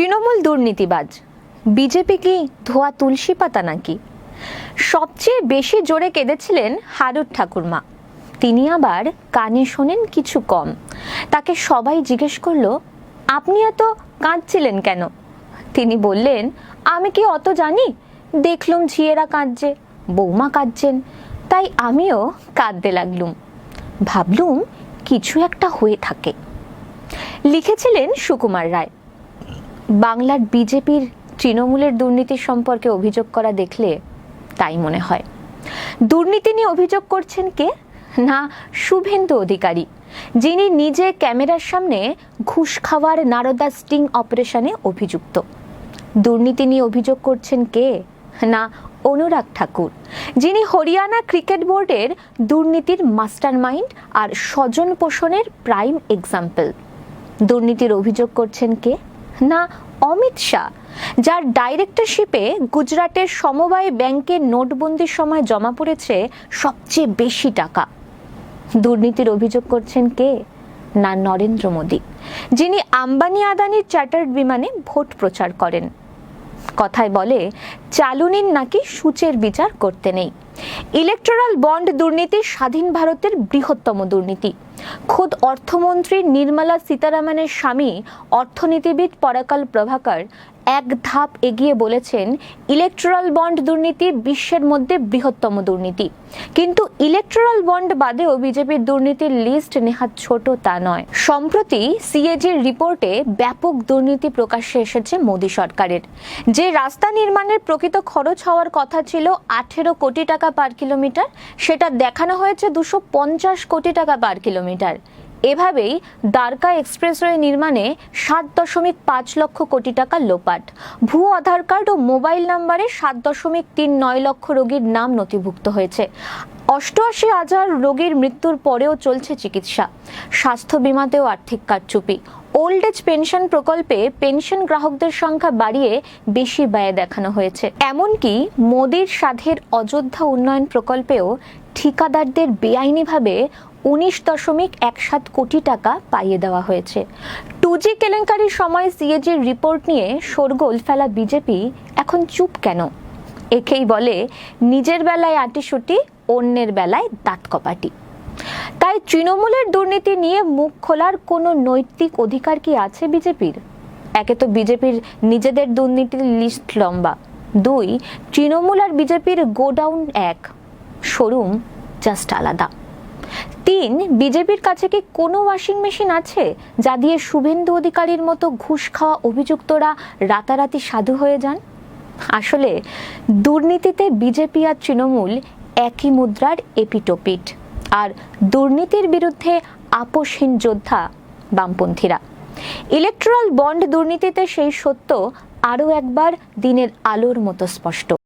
তৃণমূল দুর্নীতিবাজ। বিজেপি কি ধোয়া তুলসী পাতা নাকি? সবচেয়ে বেশি জোরে কেঁদেছিলেন হারুর ঠাকুরমা। তিনি আবার কানে শোনেন কিছু কম। তাকে সবাই জিজ্ঞেস করল, আপনি এত কাঁদছিলেন কেন? তিনি বললেন, আমি কি অত জানি? দেখলুম ঝিয়েরা কাঁদছে, বৌমা কাঁদছেন, তাই আমিও কাঁদতে লাগলুম। ভাবলুম কিছু একটা হয়ে থাকে। লিখেছিলেন সুকুমার রায়। বাংলার বিজেপির তৃণমূলের দুর্নীতি সম্পর্কে অভিযোগ করা দেখলে তাই মনে হয়। দুর্নীতি নিয়ে অভিযোগ করছেন কে? না, শুভেন্দু অধিকারী, যিনি নিজে ক্যামেরার সামনে ঘুষ খাওয়ার নারদা স্টিং অপারেশনে অভিযুক্ত। দুর্নীতি নিয়ে অভিযোগ করছেন কে? না, অনুরাগ ঠাকুর, যিনি হরিয়ানা ক্রিকেট বোর্ডের দুর্নীতির মাস্টারমাইন্ড আর স্বজন পোষণের প্রাইম এক্সাম্পল। দুর্নীতির অভিযোগ করছেন কে? না অমিত শাহ, যার ডাইরেক্টরশিপে গুজরাটের সমবায় ব্যাংকের নোটবন্দির সময় জমা পড়েছে সবচেয়ে বেশি টাকা। দুর্নীতির অভিযোগ করছেন কে? না নরেন্দ্র মোদী, যিনি আম্বানি আদানির চার্টার্ড বিমানে ভোট প্রচার করেন। কথায় বলে, চালুনির নাকি সূচের বিচার করতে নেই। ইলেকট্রাল বন্ড দুর্নীতি স্বাধীন ভারতের বৃহত্তম দুর্নীতি। খোদ অর্থমন্ত্রী নির্মলা সীতারামনের স্বামী অর্থনীতিবিদ পরাকাল প্রভাকর এক ধাপ এগিয়ে বলেছেন ইলেকট্রাল বন্ড দুর্নীতি বিশ্বের মধ্যে বৃহত্তম দুর্নীতি। কিন্তু ইলেকট্রাল বন্ড বাদেও বিজেপির দুর্নীতির লিস্ট নেহাত ছোট তা নয়। সম্প্রতি সিএজির রিপোর্টে ব্যাপক দুর্নীতি প্রকাশ্যে এসেছে মোদী সরকারের। যে রাস্তা নির্মাণের প্রকৃত খরচ হওয়ার কথা ছিল আঠেরো কোটি টাকা পার কিলোমিটার, সেটা দেখানো হয়েছে দুশো পঞ্চাশ কোটি টাকা পার কিলোমিটার। এভাবেই দ্বারকা এক্সপ্রেসওয়ে নির্মাণে সাত দশমিক পাঁচ লক্ষ কোটি টাকা লোপাট। ভুয়ো আধার কার্ড ও মোবাইল নাম্বারে সাত দশমিক তিন নয় লক্ষ রোগীর নাম নথিভুক্ত হয়েছে। অষ্টআশি হাজার রোগীর মৃত্যুর পরেও চলছে চিকিৎসা। স্বাস্থ্য বিমাতেও আর্থিক কারচুপি। ওল্ড এজ পেনশন প্রকল্পে পেনশন গ্রাহকদের সংখ্যা বাড়িয়ে বেশি ব্যয় দেখানো হয়েছে। এমনকি মোদির সাধের অযোধ্যা উন্নয়ন প্রকল্পেও ঠিকাদারদের বেআইনিভাবে উনিশ দশমিক এক সাত কোটি টাকা পাইয়ে দেওয়া হয়েছে। টু জি কেলেঙ্কারির সময় সিএজির রিপোর্ট নিয়ে শোরগোল ফেলা বিজেপি এখন চুপ কেন? একেই বলে, নিজের বেলায় আটিসুটি, অন্যের বেলায় দাঁত কপাটি। তাই তৃণমূলের দুর্নীতি নিয়ে মুখ খোলার কোনো নৈতিক অধিকার কি আছে বিজেপির? একে তো বিজেপির নিজেদের দুর্নীতির লিস্ট লম্বা। দুই, তৃণমূল আর বিজেপির গোডাউন এক। শোরুম জাস্ট আলাদা। তিন, বিজেপির কাছে কি কোনো ওয়াশিং মেশিন আছে যা দিয়ে শুভেন্দু অধিকারীর মতো ঘুষ খাওয়া অভিযুক্তরা রাতারাতি সাধু হয়ে যান? আসলে, দুর্নীতিতে বিজেপি আর তৃণমূল একই মুদ্রার এপিটোপিট, আর দুর্নীতির বিরুদ্ধে আপোষহীন যোদ্ধা বামপন্থীরা। ইলেকট্রাল বন্ড দুর্নীতিতে সেই সত্য আরও একবার দিনের আলোর মতো স্পষ্ট।